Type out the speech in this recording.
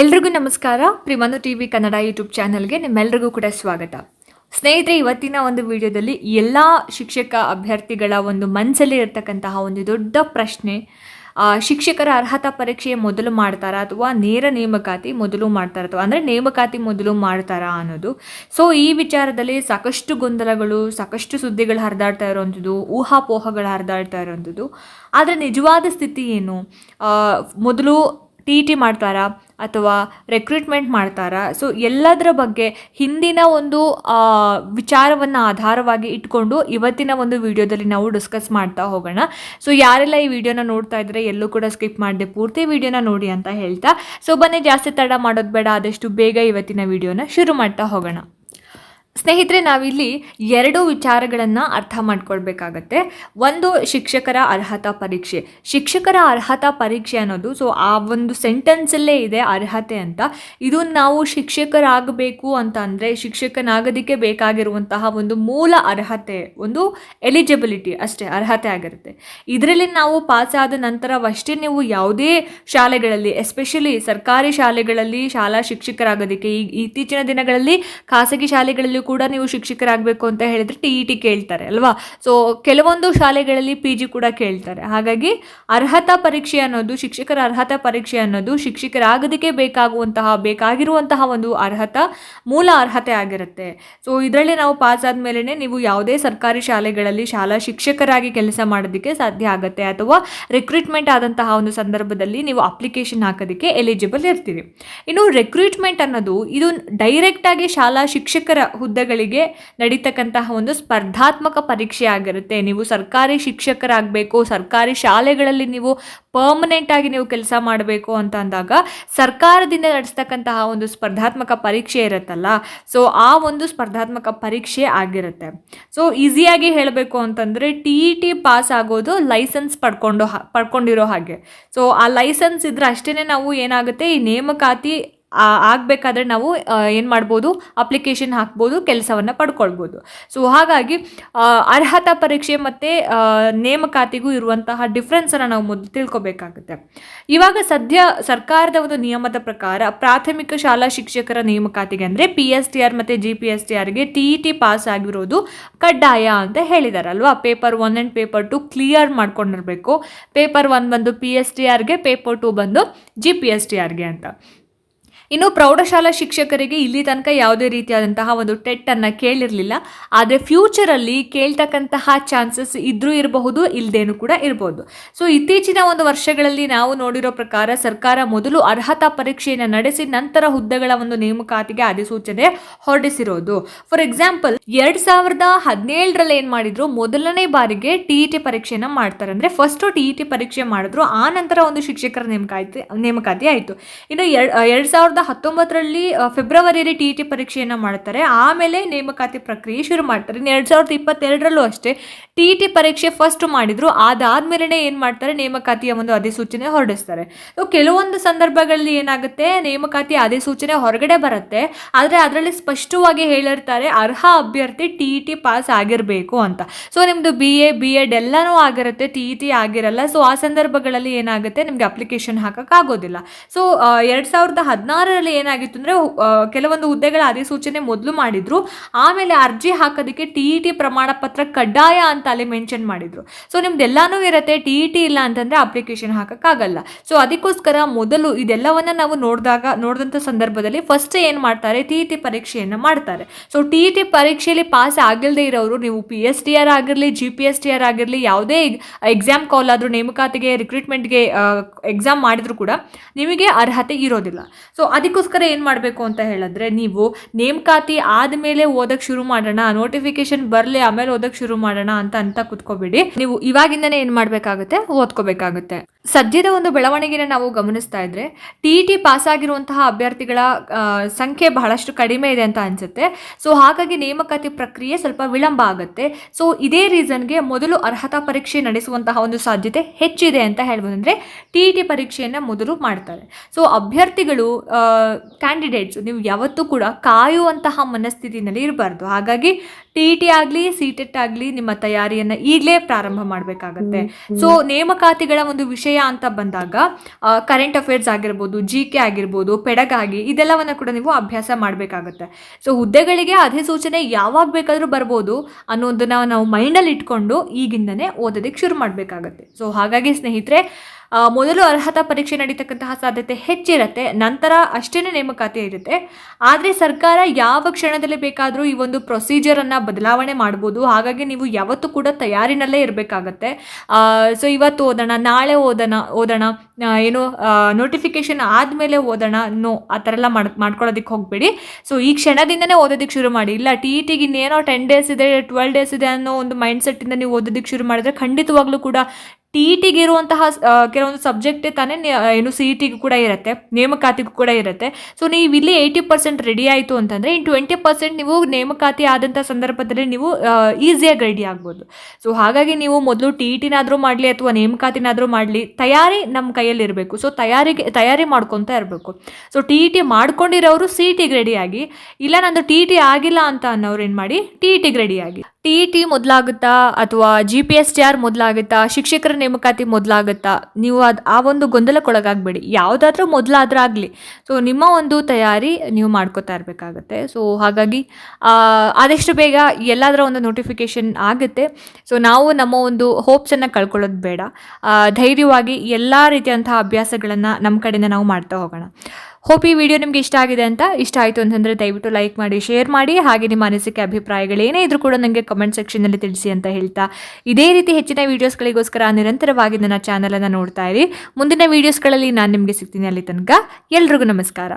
ಎಲ್ರಿಗೂ ನಮಸ್ಕಾರ. ಪ್ರಿಮನು ಟಿ ವಿ ಕನ್ನಡ ಯೂಟ್ಯೂಬ್ ಚಾನಲ್ಗೆ ನಿಮ್ಮೆಲ್ರಿಗೂ ಕೂಡ ಸ್ವಾಗತ. ಸ್ನೇಹಿತರೆ, ಇವತ್ತಿನ ಒಂದು ವಿಡಿಯೋದಲ್ಲಿ ಎಲ್ಲ ಶಿಕ್ಷಕ ಅಭ್ಯರ್ಥಿಗಳ ಒಂದು ಮನಸ್ಸಲ್ಲಿ ಇರತಕ್ಕಂತಹ ಒಂದು ದೊಡ್ಡ ಪ್ರಶ್ನೆ ಶಿಕ್ಷಕರ ಅರ್ಹತಾ ಪರೀಕ್ಷೆ ಮೊದಲು ಮಾಡ್ತಾರಾ ಅಥವಾ ನೇರ ನೇಮಕಾತಿ ಮೊದಲು ಮಾಡ್ತಾರಾ ಅಥವಾ ಅಂದರೆ ನೇಮಕಾತಿ ಮೊದಲು ಮಾಡ್ತಾರಾ ಅನ್ನೋದು. ಸೊ ಈ ವಿಚಾರದಲ್ಲಿ ಸಾಕಷ್ಟು ಗೊಂದಲಗಳು, ಸಾಕಷ್ಟು ಸುದ್ದಿಗಳು ಹರಿದಾಡ್ತಾ ಇರೋವಂಥದ್ದು, ಊಹಾಪೋಹಗಳು ಹರಿದಾಡ್ತಾ ಇರೋವಂಥದ್ದು. ಆದರೆ ನಿಜವಾದ ಸ್ಥಿತಿ ಏನು? ಮೊದಲು ಟಿ ಟಿ ಮಾಡ್ತಾರಾ? ಅಥವಾ ರೆಕ್ರೂಟ್ಮೆಂಟ್ ಮಾಡ್ತಾರಾ? ಸೊ ಎಲ್ಲದರ ಬಗ್ಗೆ ಹಿಂದಿನ ಒಂದು ವಿಚಾರವನ್ನು ಆಧಾರವಾಗಿ ಇಟ್ಕೊಂಡು ಇವತ್ತಿನ ಒಂದು ವಿಡಿಯೋದಲ್ಲಿ ನಾವು ಡಿಸ್ಕಸ್ ಮಾಡ್ತಾ ಹೋಗೋಣ. ಸೊ ಯಾರೆಲ್ಲ ಈ ವಿಡಿಯೋನ ನೋಡ್ತಾ ಇದ್ದರೆ ಎಲ್ಲೂ ಕೂಡ ಸ್ಕಿಪ್ ಮಾಡದೆ ಪೂರ್ತಿ ವಿಡಿಯೋನ ನೋಡಿ ಅಂತ ಹೇಳ್ತಾ. ಸೊ ಬನ್ನಿ ಜಾಸ್ತಿ ತಡ ಮಾಡೋದು ಬೇಡ, ಆದಷ್ಟು ಬೇಗ ಇವತ್ತಿನ ವಿಡಿಯೋನ ಶುರು ಮಾಡ್ತಾ ಹೋಗೋಣ. ಸ್ನೇಹಿತರೆ, ನಾವಿಲ್ಲಿ ಎರಡು ವಿಚಾರಗಳನ್ನು ಅರ್ಥ ಮಾಡ್ಕೊಳ್ಬೇಕಾಗತ್ತೆ. ಒಂದು ಶಿಕ್ಷಕರ ಅರ್ಹತಾ ಪರೀಕ್ಷೆ. ಶಿಕ್ಷಕರ ಅರ್ಹತಾ ಪರೀಕ್ಷೆ ಅನ್ನೋದು, ಸೊ ಆ ಒಂದು ಸೆಂಟೆನ್ಸಲ್ಲೇ ಇದೆ ಅರ್ಹತೆ ಅಂತ. ಇದು ನಾವು ಶಿಕ್ಷಕರಾಗಬೇಕು ಅಂತ ಅಂದರೆ, ಶಿಕ್ಷಕನಾಗೋದಕ್ಕೆ ಬೇಕಾಗಿರುವಂತಹ ಒಂದು ಮೂಲ ಅರ್ಹತೆ, ಒಂದು ಎಲಿಜಿಬಿಲಿಟಿ ಅಷ್ಟೇ, ಅರ್ಹತೆ ಆಗಿರುತ್ತೆ. ಇದರಲ್ಲಿ ನಾವು ಪಾಸ್ ಆದ ನಂತರವಷ್ಟೇ ನೀವು ಯಾವುದೇ ಶಾಲೆಗಳಲ್ಲಿ ಎಸ್ಪೆಷಲಿ ಸರ್ಕಾರಿ ಶಾಲೆಗಳಲ್ಲಿ ಶಾಲಾ ಶಿಕ್ಷಕರಾಗೋದಕ್ಕೆ ಈ, ಇತ್ತೀಚಿನ ದಿನಗಳಲ್ಲಿ ಖಾಸಗಿ ಶಾಲೆಗಳಲ್ಲೂ ಕೂಡ ನೀವು ಶಿಕ್ಷಕರಾಗಬೇಕು ಅಂತ ಹೇಳಿದ್ರೆ ಟಿ ಇ ಟಿ ಕೇಳ್ತಾರೆ, ಅಲ್ವಾ? ಸೊ ಕೆಲವೊಂದು ಶಾಲೆಗಳಲ್ಲಿ ಪಿ ಜಿ ಕೂಡ ಕೇಳ್ತಾರೆ. ಹಾಗಾಗಿ ಅರ್ಹತಾ ಪರೀಕ್ಷೆ ಅನ್ನೋದು, ಶಿಕ್ಷಕರ ಅರ್ಹತಾ ಪರೀಕ್ಷೆ ಅನ್ನೋದು ಶಿಕ್ಷಕರಾಗೋದಕ್ಕೆ ಬೇಕಾಗುವಂತಹ, ಬೇಕಾಗಿರುವಂತಹ ಒಂದು ಅರ್ಹತಾ, ಮೂಲ ಅರ್ಹತೆ ಆಗಿರುತ್ತೆ. ಸೊ ಇದರಲ್ಲಿ ನಾವು ಪಾಸ್ ಆದಮೇಲೆ ನೀವು ಯಾವುದೇ ಸರ್ಕಾರಿ ಶಾಲೆಗಳಲ್ಲಿ ಶಾಲಾ ಶಿಕ್ಷಕರಾಗಿ ಕೆಲಸ ಮಾಡೋದಕ್ಕೆ ಸಾಧ್ಯ ಆಗುತ್ತೆ. ಅಥವಾ ರಿಕ್ರೂಟ್ಮೆಂಟ್ ಆದಂತಹ ಒಂದು ಸಂದರ್ಭದಲ್ಲಿ ನೀವು ಅಪ್ಲಿಕೇಶನ್ ಹಾಕೋದಕ್ಕೆ ಎಲಿಜಿಬಲ್ ಇರ್ತೀರಿ. ಇನ್ನು ರಿಕ್ರೂಟ್ಮೆಂಟ್ ಅನ್ನೋದು, ಇದು ಡೈರೆಕ್ಟಾಗಿ ಶಾಲಾ ಶಿಕ್ಷಕರ ಹುದ್ದೆಗಳಿಗೆ ನಡೀತಕ್ಕಂತಹ ಒಂದು ಸ್ಪರ್ಧಾತ್ಮಕ ಪರೀಕ್ಷೆ ಆಗಿರುತ್ತೆ ನೀವು ಸರ್ಕಾರಿ ಶಿಕ್ಷಕರಾಗಬೇಕು, ಸರ್ಕಾರಿ ಶಾಲೆಗಳಲ್ಲಿ ನೀವು ಪರ್ಮನೆಂಟ್ ಆಗಿ ನೀವು ಕೆಲಸ ಮಾಡಬೇಕು ಅಂತ ಅಂದಾಗ ಸರ್ಕಾರದಿಂದ ನಡೆಸ್ತಕ್ಕಂತಹ ಒಂದು ಸ್ಪರ್ಧಾತ್ಮಕ ಪರೀಕ್ಷೆ ಇರುತ್ತಲ್ಲ. ಸೊ ಆ ಒಂದು ಸ್ಪರ್ಧಾತ್ಮಕ ಪರೀಕ್ಷೆ ಆಗಿರುತ್ತೆ. ಸೊ ಈಸಿಯಾಗಿ ಹೇಳಬೇಕು ಅಂತಂದರೆ ಟಿ ಇ ಟಿ ಪಾಸ್ ಆಗೋದು ಲೈಸೆನ್ಸ್ ಪಡ್ಕೊಂಡು ಪಡ್ಕೊಂಡಿರೋ ಹಾಗೆ. ಸೊ ಆ ಲೈಸೆನ್ಸ್ ಇದ್ರೆ ಅಷ್ಟೇ ನಾವು ಏನಾಗುತ್ತೆ ಈ ನೇಮಕಾತಿ ಆಗಬೇಕಾದ್ರೆ ನಾವು ಏನು ಮಾಡ್ಬೋದು? ಅಪ್ಲಿಕೇಶನ್ ಹಾಕ್ಬೋದು, ಕೆಲಸವನ್ನು ಪಡ್ಕೊಳ್ಬೋದು. ಸೊ ಹಾಗಾಗಿ ಅರ್ಹತಾ ಪರೀಕ್ಷೆ ಮತ್ತು ನೇಮಕಾತಿಗೂ ಇರುವಂತಹ ಡಿಫ್ರೆನ್ಸನ್ನು ನಾವು ಮೊದಲು ತಿಳ್ಕೊಬೇಕಾಗುತ್ತೆ. ಇವಾಗ ಸದ್ಯ ಸರ್ಕಾರದ ಒಂದು ನಿಯಮದ ಪ್ರಕಾರ ಪ್ರಾಥಮಿಕ ಶಾಲಾ ಶಿಕ್ಷಕರ ನೇಮಕಾತಿಗೆ ಅಂದರೆ ಪಿ ಎಸ್ ಟಿ ಆರ್ ಮತ್ತು ಜಿ ಪಿ ಎಸ್ ಟಿ ಆರ್ಗೆ ಟಿ ಇ ಟಿ ಪಾಸ್ ಆಗಿರೋದು ಕಡ್ಡಾಯ ಅಂತ ಹೇಳಿದಾರಲ್ವಾ? Paper one and paper two clear ಮಾಡ್ಕೊಂಡಿರಬೇಕು. Paper one ಬಂದು ಪಿ ಎಸ್ ಟಿ ಆರ್ಗೆ ಪೇಪರ್ ಟು ಬಂದು ಜಿ ಪಿ ಎಸ್ ಟಿ ಆರ್ಗೆ ಅಂತ. ಇನ್ನು ಪ್ರೌಢಶಾಲಾ ಶಿಕ್ಷಕರಿಗೆ ಇಲ್ಲಿ ತನಕ ಯಾವುದೇ ರೀತಿಯಾದಂತಹ ಒಂದು ಟೆಟ್ಟನ್ನು ಕೇಳಿರಲಿಲ್ಲ. ಆದರೆ ಫ್ಯೂಚರಲ್ಲಿ ಕೇಳ್ತಕ್ಕಂತಹ ಚಾನ್ಸಸ್ ಇದ್ರೂ ಇರಬಹುದು ಇಲ್ಲದೇನೂ ಕೂಡ ಇರಬಹುದು ಸೊ ಇತ್ತೀಚಿನ ಒಂದು ವರ್ಷಗಳಲ್ಲಿ ನಾವು ನೋಡಿರೋ ಪ್ರಕಾರ ಸರ್ಕಾರ ಮೊದಲು ಅರ್ಹತಾ ಪರೀಕ್ಷೆಯನ್ನು ನಡೆಸಿ ನಂತರ ಹುದ್ದೆಗಳ ಒಂದು ನೇಮಕಾತಿಗೆ ಅಧಿಸೂಚನೆ ಹೊರಡಿಸಿರೋದು. ಫಾರ್ ಎಕ್ಸಾಂಪಲ್ ಎರಡ್ ಸಾವಿರದ ಹದಿನೇಳರಲ್ಲಿ ಏನು ಮಾಡಿದ್ರು? ಮೊದಲನೇ ಬಾರಿಗೆ ಟಿ ಇ ಟಿ ಮಾಡ್ತಾರೆ. ಅಂದರೆ ಫಸ್ಟು ಟಿ ಇ ಟಿ ಪರೀಕ್ಷೆ ಮಾಡಿದ್ರು, ಆ ನಂತರ ಒಂದು ಶಿಕ್ಷಕರ ನೇಮಕಾತಿ ನೇಮಕಾತಿ ಆಯಿತು. ಇನ್ನು ಎರಡ್ ಎರಡು ಸಾವಿರದ ಹತ್ತೊಂಬತ್ತರಲ್ಲಿ ಆ, ಫೆಬ್ರವರಿಯಲ್ಲಿ ಟಿ ಇ ಟಿ ಪರೀಕ್ಷೆಯನ್ನು ಮಾಡ್ತಾರೆ. ಆಮೇಲೆ ನೇಮಕಾತಿ ಪ್ರಕ್ರಿಯೆ ಶುರು ಮಾಡ್ತಾರೆ. ಇನ್ನು ಎರಡು ಸಾವಿರದ ಇಪ್ಪತ್ತೆರಡರಲ್ಲೂ ಅಷ್ಟೇ ಟಿ ಟಿ ಪರೀಕ್ಷೆ ಫಸ್ಟ್ ಮಾಡಿದ್ರು. ಅದಾದ್ಮೇಲೆ ಏನು ಮಾಡ್ತಾರೆ? ನೇಮಕಾತಿಯ ಒಂದು ಅಧಿಸೂಚನೆ ಹೊರಡಿಸ್ತಾರೆ. ಕೆಲವೊಂದು ಸಂದರ್ಭಗಳಲ್ಲಿ ಏನಾಗುತ್ತೆ? ನೇಮಕಾತಿ ಅಧಿಸೂಚನೆ ಹೊರಗಡೆ ಬರುತ್ತೆ. ಆದರೆ ಅದರಲ್ಲಿ ಸ್ಪಷ್ಟವಾಗಿ ಹೇಳಿರ್ತಾರೆ ಅರ್ಹ ಅಭ್ಯರ್ಥಿ ಟಿ ಟಿ ಪಾಸ್ ಆಗಿರಬೇಕು ಅಂತ. ಸೊ ನಿಮ್ಮದು ಬಿ ಎ ಬಿ ಎಡ್ ಎಲ್ಲನೂ ಆಗಿರುತ್ತೆ. ಟಿ ಟಿ ಆಗಿರಲ್ಲ. ಸೊ ಆ ಸಂದರ್ಭಗಳಲ್ಲಿ ಏನಾಗುತ್ತೆ? ನಿಮಗೆ ಅಪ್ಲಿಕೇಶನ್ ಹಾಕೋಕ್ಕಾಗೋದಿಲ್ಲ. ಸೊ ಎರಡು ಸಾವಿರದ ಹದಿನಾರರಲ್ಲಿ ಏನಾಗಿತ್ತು ಅಂದರೆ ಕೆಲವೊಂದು ಹುದ್ದೆಗಳ ಅಧಿಸೂಚನೆ ಮೊದಲು ಮಾಡಿದ್ರು. ಆಮೇಲೆ ಅರ್ಜಿ ಹಾಕೋದಕ್ಕೆ ಟಿ ಇ ಟಿ ಪ್ರಮಾಣ ಪತ್ರ ಕಡ್ಡಾಯ ಅಂತ ಅಲ್ಲಿ ಮೆನ್ಷನ್ ಮಾಡಿದ್ರು. ಸೊ, ನಿಮ್ದು ಎಲ್ಲಾನು ಇರುತ್ತೆ, ಟಿ ಇ ಟಿ ಇಲ್ಲ ಅಂತಂದರೆ ಅಪ್ಲಿಕೇಶನ್ ಹಾಕೋಕ್ಕಾಗಲ್ಲ. ಸೊ, ಅದಕ್ಕೋಸ್ಕರ ಮೊದಲು ಇದೆಲ್ಲವನ್ನ ನಾವು ನೋಡಿದಾಗ, ನೋಡಿದಂಥ ಸಂದರ್ಭದಲ್ಲಿ ಫಸ್ಟ್ ಏನು ಮಾಡ್ತಾರೆ, ಟಿ ಇ ಟಿ ಪರೀಕ್ಷೆಯನ್ನು ಮಾಡ್ತಾರೆ. ಸೊ, ಟಿ ಇ ಟಿ ಪರೀಕ್ಷೆಯಲ್ಲಿ ಪಾಸ್ ಆಗಿಲ್ಲದೆ ಇರೋರು, ನೀವು ಪಿ ಎಸ್ ಟಿ ಆರ್ ಆಗಿರಲಿ, G P S T R ಆಗಿರಲಿ, ಯಾವುದೇ ಎಕ್ಸಾಮ್ ಕಾಲ್ ಆದರೂ ನೇಮಕಾತಿಗೆ ರಿಕ್ರೂಟ್ಮೆಂಟ್ಗೆ ಎಕ್ಸಾಮ್ ಮಾಡಿದ್ರು ಕೂಡ ನಿಮಗೆ ಅರ್ಹತೆ ಇರೋದಿಲ್ಲ. ಸೊ ಅದಕ್ಕೋಸ್ಕರ ಏನು ಮಾಡಬೇಕು ಅಂತ ಹೇಳಿದ್ರೆ, ನೀವು ನೇಮಕಾತಿ ಆದಮೇಲೆ ಓದಕ್ಕೆ ಶುರು ಮಾಡೋಣ ನೋಟಿಫಿಕೇಶನ್ ಬರಲಿ ಆಮೇಲೆ ಓದಕ್ಕೆ ಶುರು ಮಾಡೋಣ ಅಂತ ಅಂತ ಕುತ್ಕೋಬೇಡಿ. ನೀವು ಇವಾಗಿಂದನೇ ಏನು ಮಾಡಬೇಕಾಗುತ್ತೆ? ಓದ್ಕೋಬೇಕಾಗುತ್ತೆ. ಸದ್ಯದ ಒಂದು ಬೆಳವಣಿಗೆನ ನಾವು ಗಮನಿಸ್ತಾ ಇದ್ರೆ ಟಿ ಟಿ ಪಾಸ್ ಆಗಿರುವಂತಹ ಅಭ್ಯರ್ಥಿಗಳ ಸಂಖ್ಯೆ ಬಹಳಷ್ಟು ಕಡಿಮೆ ಇದೆ ಅಂತ ಅನ್ಸುತ್ತೆ. ಸೊ ಹಾಗಾಗಿ ನೇಮಕಾತಿ ಪ್ರಕ್ರಿಯೆ ಸ್ವಲ್ಪ ವಿಳಂಬ ಆಗುತ್ತೆ. ಸೊ ಇದೇ ರೀಸನ್ಗೆ ಮೊದಲು ಅರ್ಹತಾ ಪರೀಕ್ಷೆ ನಡೆಸುವಂತಹ ಒಂದು ಸಾಧ್ಯತೆ ಹೆಚ್ಚಿದೆ ಅಂತ ಹೇಳ್ಬೋದು. ಅಂದರೆ ಟಿ ಇ ಟಿ ಪರೀಕ್ಷೆಯನ್ನು ಮೊದಲು ಮಾಡ್ತಾರೆ. ಸೊ ಅಭ್ಯರ್ಥಿಗಳು ಕ್ಯಾಂಡಿಡೇಟ್ಸ್ ನೀವು ಯಾವತ್ತೂ ಕೂಡ ಕಾಯುವಂತಹ ಮನಸ್ಥಿತಿನಲ್ಲಿ ಇರಬಾರ್ದು. ಹಾಗಾಗಿ ಟಿ ಟಿ ಆಗಲಿ ಸಿ ಟೆಟ್ ಆಗಲಿ ನಿಮ್ಮ ತಯಾರಿಯನ್ನು ಈಗಲೇ ಪ್ರಾರಂಭ ಮಾಡಬೇಕಾಗತ್ತೆ. ಸೊ ನೇಮಕಾತಿಗಳ ಒಂದು ವಿಷಯ ಅಂತ ಬಂದಾಗ ಕರೆಂಟ್ ಅಫೇರ್ಸ್ ಆಗಿರ್ಬೋದು ಜಿ ಕೆ ಆಗಿರ್ಬೋದು ಪೆಡಗಾಗಿ ಇದೆಲ್ಲವನ್ನು ಕೂಡ ನೀವು ಅಭ್ಯಾಸ ಮಾಡಬೇಕಾಗತ್ತೆ. ಸೊ ಹುದ್ದೆಗಳಿಗೆ ಅಧಿಸೂಚನೆ ಯಾವಾಗ ಬೇಕಾದರೂ ಬರ್ಬೋದು ಅನ್ನೋದನ್ನ ನಾವು ಮೈಂಡಲ್ಲಿ ಇಟ್ಕೊಂಡು ಈಗಿಂದನೇ ಓದೋದಕ್ಕೆ ಶುರು ಮಾಡಬೇಕಾಗತ್ತೆ. ಸೊ ಹಾಗಾಗಿ ಸ್ನೇಹಿತರೆ ಮೊದಲು ಅರ್ಹತಾ ಪರೀಕ್ಷೆ ನಡೀತಕ್ಕಂತಹ ಸಾಧ್ಯತೆ ಹೆಚ್ಚಿರುತ್ತೆ, ನಂತರ ಅಷ್ಟೇ ನೇಮಕಾತಿ ಇರುತ್ತೆ. ಆದರೆ ಸರ್ಕಾರ ಯಾವ ಕ್ಷಣದಲ್ಲಿ ಬೇಕಾದರೂ ಈ ಒಂದು ಪ್ರೊಸೀಜರನ್ನು ಬದಲಾವಣೆ ಮಾಡ್ಬೋದು. ಹಾಗಾಗಿ ನೀವು ಯಾವತ್ತೂ ಕೂಡ ತಯಾರಿನಲ್ಲೇ ಇರಬೇಕಾಗತ್ತೆ. ಸೊ ಇವತ್ತು ಓದೋಣ, ನಾಳೆ ಓದೋಣ ಓದೋಣ ಏನು ನೋಟಿಫಿಕೇಶನ್ ಆದಮೇಲೆ ಓದೋಣ ನೋ ಆ ಥರ ಎಲ್ಲ ಮಾಡ್ ಮಾಡ್ಕೊಳ್ಳೋದಕ್ಕೆ ಹೋಗಬೇಡಿ. ಸೊ ಈ ಕ್ಷಣದಿಂದನೇ ಓದೋದಕ್ಕೆ ಶುರು ಮಾಡಿ. ಇಲ್ಲ ಟಿ ಇ ಟಿಗೆ ಇನ್ನೇನೋ ಟೆನ್ ಡೇಸ್ ಇದೆ ಟ್ವೆಲ್ ಡೇಸ್ ಇದೆ ಅನ್ನೋ ಒಂದು ಮೈಂಡ್ ಸೆಟ್ಟಿಂದ ನೀವು ಓದೋದಕ್ಕೆ ಶುರು ಮಾಡಿದ್ರೆ ಖಂಡಿತವಾಗ್ಲೂ ಕೂಡ ಟಿ ಇ ಟಿಗೆ ಇರುವಂತಹ ಕೆಲವೊಂದು ಸಬ್ಜೆಕ್ಟೇ ತಾನೇ ಏನು ಸಿ ಇ ಟಿಗೂ ಕೂಡ ಇರುತ್ತೆ, ನೇಮಕಾತಿಗೂ ಕೂಡ ಇರುತ್ತೆ. ಸೊ ನೀವು ಇಲ್ಲಿ ಏಯ್ಟಿ ಪರ್ಸೆಂಟ್ ರೆಡಿ ಆಯಿತು ಅಂತಂದರೆ, ಇನ್ನು ಟ್ವೆಂಟಿ ಪರ್ಸೆಂಟ್ ನೀವು ನೇಮಕಾತಿ ಆದಂಥ ಸಂದರ್ಭದಲ್ಲಿ ನೀವು ಈಸಿಯಾಗಿ ರೆಡಿ ಆಗ್ಬೋದು. ಸೊ ಹಾಗಾಗಿ ನೀವು ಮೊದಲು ಟಿ ಇ ಟಿನಾದರೂ ಮಾಡಲಿ ಅಥವಾ ನೇಮಕಾತಿನಾದರೂ ಮಾಡಲಿ, ತಯಾರಿ ನಮ್ಮ ಕೈಯಲ್ಲಿ ಇರಬೇಕು. ಸೊ ತಯಾರಿಗೆ, ತಯಾರಿ ಮಾಡ್ಕೊತಾ ಇರಬೇಕು. ಸೊ ಟಿ ಇ ಟಿ ಮಾಡ್ಕೊಂಡಿರೋರು ಸಿ ಇ ಟಿಗೆ ರೆಡಿಯಾಗಿ ಇಲ್ಲ ನಂದು ಟಿ ಇ ಟಿ ಆಗಿಲ್ಲ ಅಂತ ಅನ್ನೋರು ಏನು ಮಾಡಿ ಟಿ ಇ ಟಿಗೆ ರೆಡಿಯಾಗಿ ಟಿ ಇ ಟಿ ಮೊದಲಾಗುತ್ತಾ ಅಥವಾ G P S T R ಮೊದಲಾಗುತ್ತಾ, ಶಿಕ್ಷಕರ ನೇಮಕಾತಿ ಮೊದಲಾಗುತ್ತಾ? ನೀವು ಅದು, ಆ ಒಂದು ಗೊಂದಲಕ್ಕೊಳಗಾಗಬೇಡಿ. ಯಾವುದಾದ್ರೂ ಮೊದಲಾದ್ರೂ ಆಗಲಿ. ಸೊ ನಿಮ್ಮ ಒಂದು ತಯಾರಿ ನೀವು ಮಾಡ್ಕೋತಾ ಇರಬೇಕಾಗತ್ತೆ. ಸೊ ಹಾಗಾಗಿ ಆದಷ್ಟು ಬೇಗ ಎಲ್ಲದರ ಒಂದು ನೋಟಿಫಿಕೇಷನ್ ಆಗುತ್ತೆ. ಸೊ ನಾವು ನಮ್ಮ ಒಂದು ಹೋಪ್ಸನ್ನು ಕಳ್ಕೊಳ್ಳೋದು ಬೇಡ. ಧೈರ್ಯವಾಗಿ ಎಲ್ಲ ರೀತಿಯಂತಹ ಅಭ್ಯಾಸಗಳನ್ನು ನಮ್ಮ ಕಡೆಯಿಂದ ನಾವು ಮಾಡ್ತಾ ಹೋಗೋಣ. ಹೋಪ್ ಈ ವಿಡಿಯೋ ನಿಮಗೆ ಇಷ್ಟ ಆಗಿದೆ ಅಂತ ಇಷ್ಟ ಆಯಿತು ಅಂತಂದರೆ ದಯವಿಟ್ಟು ಲೈಕ್ ಮಾಡಿ ಶೇರ್ ಮಾಡಿ, ಹಾಗೆ ನಿಮ್ಮ ಅನಿಸಿಕೆ ಅಭಿಪ್ರಾಯಗಳು ಏನೇ ಇದ್ರೂ ಕೂಡ ನನಗೆ ಕಮೆಂಟ್ ಸೆಕ್ಷನಲ್ಲಿ ತಿಳಿಸಿ ಅಂತ ಹೇಳ್ತಾ. ಇದೇ ರೀತಿ ಹೆಚ್ಚಿನ ವೀಡಿಯೋಸ್ಗಳಿಗೋಸ್ಕರ ನಿರಂತರವಾಗಿ ನನ್ನ ಚಾನಲನ್ನು ನೋಡ್ತಾ ಇರಿ. ಮುಂದಿನ ವೀಡಿಯೋಸ್ಗಳಲ್ಲಿ ನಾನು ನಿಮಗೆ ಸಿಗ್ತೀನಿ ಅಲ್ಲಿ ತನಕ. ಎಲ್ರಿಗೂ ನಮಸ್ಕಾರ.